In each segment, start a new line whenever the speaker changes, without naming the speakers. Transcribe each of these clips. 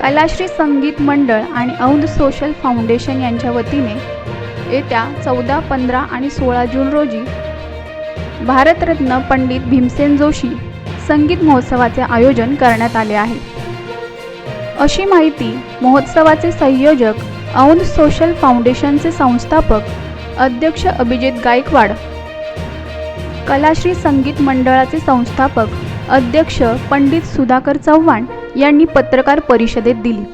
कलाश्री संगीत मंडळ आणि औंध सोशल फाउंडेशन यांच्या वतीने येत्या चौदा पंधरा आणि सोळा जून रोजी भारतरत्न पंडित भीमसेन जोशी संगीत महोत्सवाचे आयोजन करण्यात आले आहे. अशी माहिती महोत्सवाचे संयोजक औंध सोशल फाउंडेशनचे संस्थापक अध्यक्ष अभिजित गायकवाड कलाश्री संगीत मंडळाचे संस्थापक अध्यक्ष पंडित सुधाकर चव्हाण यांनी पत्रकार परिषदेत दिली.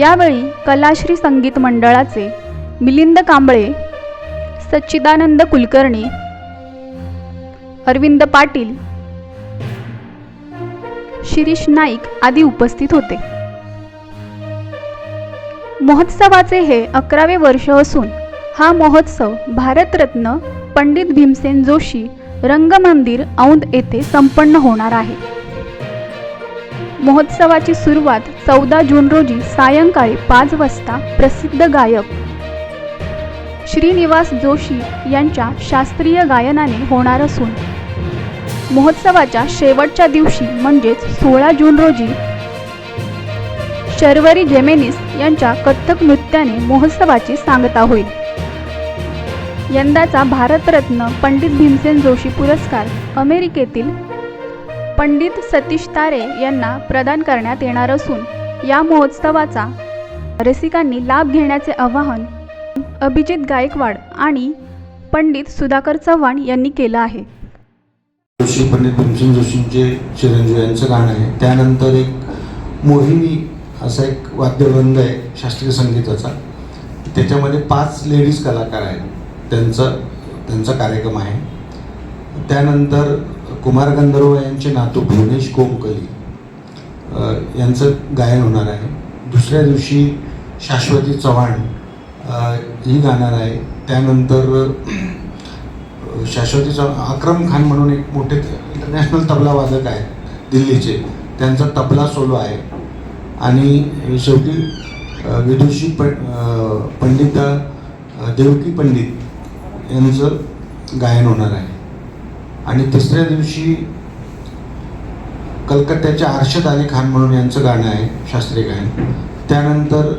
यावेळी कलाश्री संगीत मंडळाचे मिलिंद कांबळे सच्चिदानंद कुलकर्णी अरविंद पाटील शिरीष नाईक आदी उपस्थित होते. महोत्सवाचे हे अकरावे वर्ष असून हा महोत्सव भारतरत्न पंडित भीमसेन जोशी रंगमंदिर औंध येथे संपन्न होणार आहे. महोत्सवाची सुरुवात चौदा जून रोजी सायंकाळी पाच वाजता प्रसिद्ध गायक श्रीनिवास जोशी यांच्या शास्त्रीय गायनाने होणार असून महोत्सवाच्या शेवटच्या दिवशी म्हणजेच सोळा जून रोजी शर्वरी जेमेनिस यांच्या कथ्थक नृत्याने महोत्सवाची सांगता होईल. यंदाचा भारतरत्न पंडित भीमसेन जोशी पुरस्कार अमेरिकेतील पंडित सतीश तारे यांना प्रदान करण्यात येणार असून या महोत्सवाचा रसिकांनी लाभ घेण्याचे आवाहन अभिजित गायकवाड आणि पंडित सुधाकर चव्हाण यांनी केलं आहे.
जोशी पंडित भीमसेन जोशींचे चिरंजीव यांचं गाणं आहे. त्यानंतर एक मोहिनी असा एक वाद्यवृंद आहे शास्त्रीय संगीताचा. त्याच्यामध्ये पाच लेडीज कलाकार आहेत. त्यांचा त्यांचा कार्यक्रम आहे. त्यानंतर कुमार गंधर्व यांचे नातू भुवनेश कोमकली यांचं गायन होणार आहे. दुसऱ्या दिवशी शाश्वती चव्हाण ही गाणार आहे. त्यानंतर शाश्वती चव्हाण अक्रम खान म्हणून एक मोठे इंटरनॅशनल तबला वादक आहेत दिल्लीचे. त्यांचा तबला सोलो आहे. आणि शेवटी विदुषी प पंडित देवकी पंडित यांचं गायन होणार आहे. आणि तिसऱ्या दिवशी कलकत्त्याच्या अर्शद अली खान म्हणून यांचं गाणं आहे शास्त्रीय गायन. त्यानंतर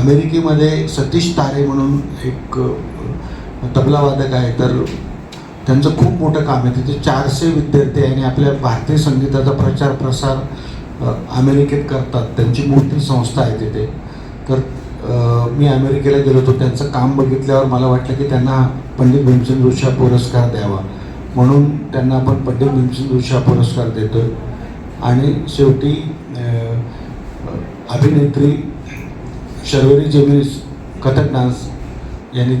अमेरिकेमध्ये सतीश तारे म्हणून एक तबलावादक आहे. तर त्यांचं खूप मोठं काम आहे. तिथे चारशे विद्यार्थी आहे आणि आपल्या भारतीय संगीताचा प्रचार प्रसार अमेरिकेत करतात. त्यांची मोठी संस्था आहे तिथे. तर मी अमेरिकेला गेलो होतो. त्यांचं काम बघितल्यावर मला वाटलं की त्यांना पंडित भीमसेन जोशी हा पुरस्कार द्यावा. म्हणून त्यांना आपण पंडित भीमसेन जोशी हा पुरस्कार देतो आणि शेवटी अभिनेत्री शर्वरी जेमिनीस कथक डान्स यांनी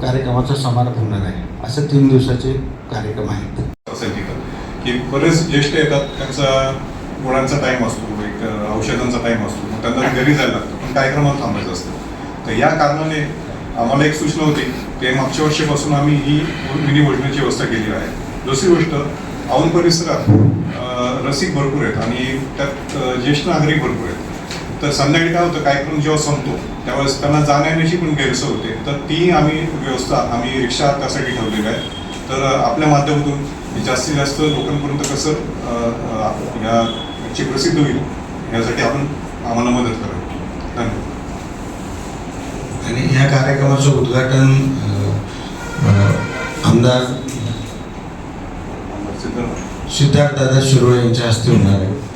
कार्यक्रमाचा समारोप होणार आहे. असे तीन दिवसाचे कार्यक्रम आहेत.
की बरेच ज्येष्ठ येतात. त्यांचा गुणांचा टाईम असतो एक औषधांचा टाईम असतो. मग त्यांना घरी जायला लागतं. पण कार्यक्रमात थांबायचं असतं. तर या कारणाने आम्हाला एक सूचना होती की मागच्या वर्षीपासून आम्ही ही मिनी भोजनाची व्यवस्था केली आहे. दुसरी गोष्ट औंध परिसरात रसिक भरपूर आहेत आणि त्यात ज्येष्ठ नागरिक भरपूर आहेत. तर संध्याकाळी काय होतं कार्यक्रम जेव्हा संपतो त्यावेळेस त्यांना जाण्याची पण गैरसोय होते. तर ती आम्ही व्यवस्था आम्ही रिक्षा त्यासाठी ठेवलेली आहे. तर आपल्या माध्यमातून जास्तीत जास्त लोकांपर्यंत कसं या याची प्रसिद्ध होईल. यासाठी आपण आम्हाला मदत करा धन्यवाद.
आणि या कार्यक्रमाचं उद्घाटन आमदार
सिद्ध
सिद्धार्थ दादा शिरोळे यांच्या हस्ते होणार आहे.